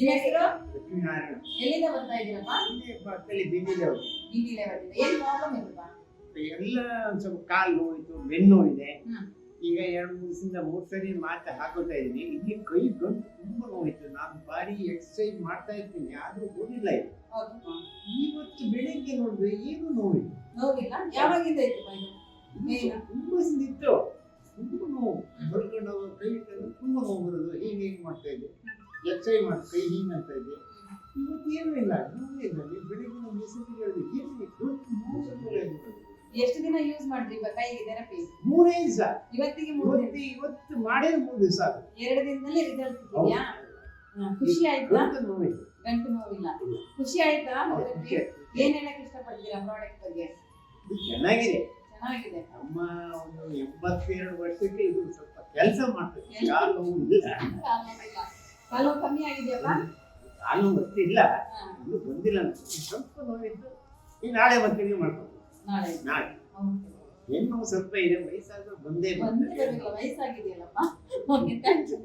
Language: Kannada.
ನಿಮ್ಮ ಹೆಸರು? ಎಲ್ಲಿಂದ ಬರ್ತಾ ಇದ್ದೀರಪ್ಪ. ಹಿಂದಿ ಲೆವೆಲ್ ಏನ್ ಪ್ರಾಬ್ಲಮ್ ಎಲ್ಲ ಒಂದ್ ಸ್ವಲ್ಪ ಕಾಲು ನೋವಿತ್ತು ಬೆನ್ನು ಇದೆ ಈಗ ಎರಡು ಮೂರು ದಿವಸದಿಂದ ಮೂರು ಸರಿ ಮಾತು ಹಾಕೋತಾ ಇದ್ದೀನಿ. ಇಲ್ಲಿ ಕೈ ಗಂಟು ತುಂಬಾ ನೋವಿತ್ತು. ನಾನು ಭಾರಿ ಎಕ್ಸರ್ಸೈಸ್ ಮಾಡ್ತಾ ಇರ್ತೀನಿ ಆದ್ರೂ ಹೋಗಿಲ್ಲ ಇದು. ಇವತ್ತು ಬೆಳಿಗ್ಗೆ ನೋಡಿದ್ರೆ ಏನು ನೋವಿಲ್ಲ. ನೋವಿಲ್ಲ? ಯಾವಾಗಿಂದ ಇತ್ತು ಇದು? ಇದು ತುಂಬಾ ಇತ್ತು. ತುಂಬಾ ನೋವು. ಹೊರಗಡೆ ಕೈ ತುಂಬ ತುಂಬಾ ನೋವು ಬರೋದು. ಹೀಗೆ ಹೀಗೆ ಮಾಡ್ತಾ ಇದ್ದೆ. ಎಕ್ಸರ್ಸೈಸ್ ಮಾಡಿ ಕೈ ಹಿಂಗೆ ಅಂತ ಇದ್ದೆ. ಇವತ್ತು ಏನೂ ಇಲ್ಲ ಏನೂ ಇಲ್ಲ. ನೀವು ಬೆಳಿಗ್ಗೆ ಒಂದು ಮೆಸೇಜ್ ಹೇಳಿದೆ ಏನು ಗಂಟು ನೋವು ಸ್ವಲ್ಪ ಇದೆ. ಎಷ್ಟು ದಿನ ಯೂಸ್ ಮಾಡಿದ್ರಿ ಇವಾಗ ಕೈಗೆ ಥೆರಪಿ ಮೂರೇ ದಿವಸ. ಇವತ್ತಿಗೆ ಮೂರು ಇವತ್ತು ಮಾಡಿದ್ರೆ ಮಾಡೇ ಮೂರು ದಿವಸ. ಎರಡು ದಿನದಲ್ಲಿ ರಿಸಲ್ಟ್ ಇದೆಯಾ ಖುಷಿ ಆಯ್ತಾ? ಗಂಟು ನೋವಿದೆ. ಗಂಟು ನೋವಿಲ್ಲ. ಖುಷಿ ಆಯ್ತಾ? ಏನ್ ಹೇಳಕ್ ಇಷ್ಟಪಡ್ತೀರಾ ಪ್ರಾಡಕ್ಟ್ ಬಗ್ಗೆ? ಇದು ಚೆನ್ನಾಗಿದೆ. ಚೆನ್ನಾಗಿದೆ. ನಮ್ಮ ಒಂದು ಎಂಬತ್ತೆರಡು ವರ್ಷಕ್ಕೆ ಇದು ಸ್ವಲ್ಪ ಕೆಲಸ ಮಾಡ್ತದೆ. ಕಾಲು ನೋವು ಇಲ್ಲ. ಕಾಲು ಕಮ್ಮಿ ಆಗಿದೆಯಲ್ಲ ಕಾಲು ಗೊತ್ತಿಲ್ಲ ಇದು ಬಂದಿಲ್ಲ ನನಗೆ. ಸ್ವಲ್ಪ ನೋವಿತ್ತು ಈ ನಾಳೆ ಮತ್ತೆ ಮಾಡ್ಕೊಂಡು ನಾಳೆ. ನಾಳೆ. ಹೆಣ್ಣು ಸ್ವಲ್ಪ ಇದೆ ವಯಸ್ಸಾದ್ರೂ ಬಂದೇ ಬಂದೇ ಬರ್ತದೆ ಬರಲಿಲ್ಲ ವಯಸ್ಸಾಗಿದೆಯಲ್ಲಪ್ಪ. Okay thank you